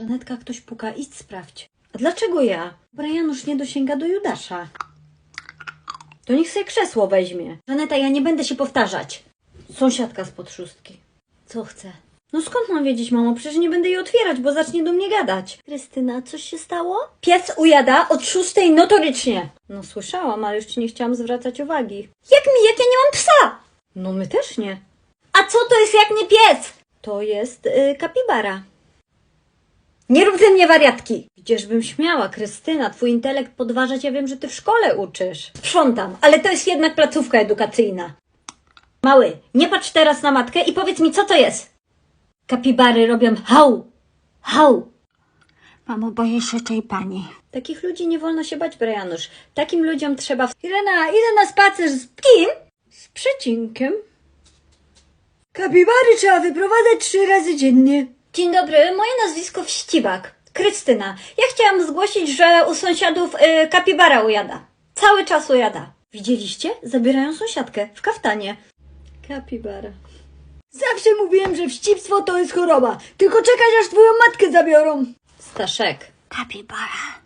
Żanetka, ktoś puka, idź sprawdź. A dlaczego ja? Bo Janusz nie dosięga do Judasza. To niech sobie krzesło weźmie. Żaneta, ja nie będę się powtarzać. Sąsiadka spod szóstki. Co chce? No skąd mam wiedzieć, mamo? Przecież nie będę jej otwierać, bo zacznie do mnie gadać. Krystyna, coś się stało? Pies ujada od szóstej notorycznie. No słyszałam, ale już ci nie chciałam zwracać uwagi. Jak mi, jak ja nie mam psa? No my też nie. A co to jest jak nie pies? To jest y, kapibara. Nie rób ze mnie wariatki! Gdzieżbym śmiała, Krystyna, twój intelekt podważać, ja wiem, że ty w szkole uczysz. Sprzątam, ale to jest jednak placówka edukacyjna. Mały, nie patrz teraz na matkę i powiedz mi, co to jest. Kapibary robią hał, hał. Mamo, boję się tej pani. Takich ludzi nie wolno się bać, Brianusz. Takim ludziom trzeba... w- Irena, idę na spacer z kim? Z przecinkiem. Kapibary trzeba wyprowadzać trzy razy dziennie. Dzień dobry, moje nazwisko Wścibak. Krystyna. Ja chciałam zgłosić, że u sąsiadów y, kapibara ujada. Cały czas ujada. Widzieliście? Zabierają sąsiadkę w kaftanie. Kapibara. Zawsze mówiłem, że wścibstwo to jest choroba. Tylko czekać, aż twoją matkę zabiorą. Staszek. Kapibara.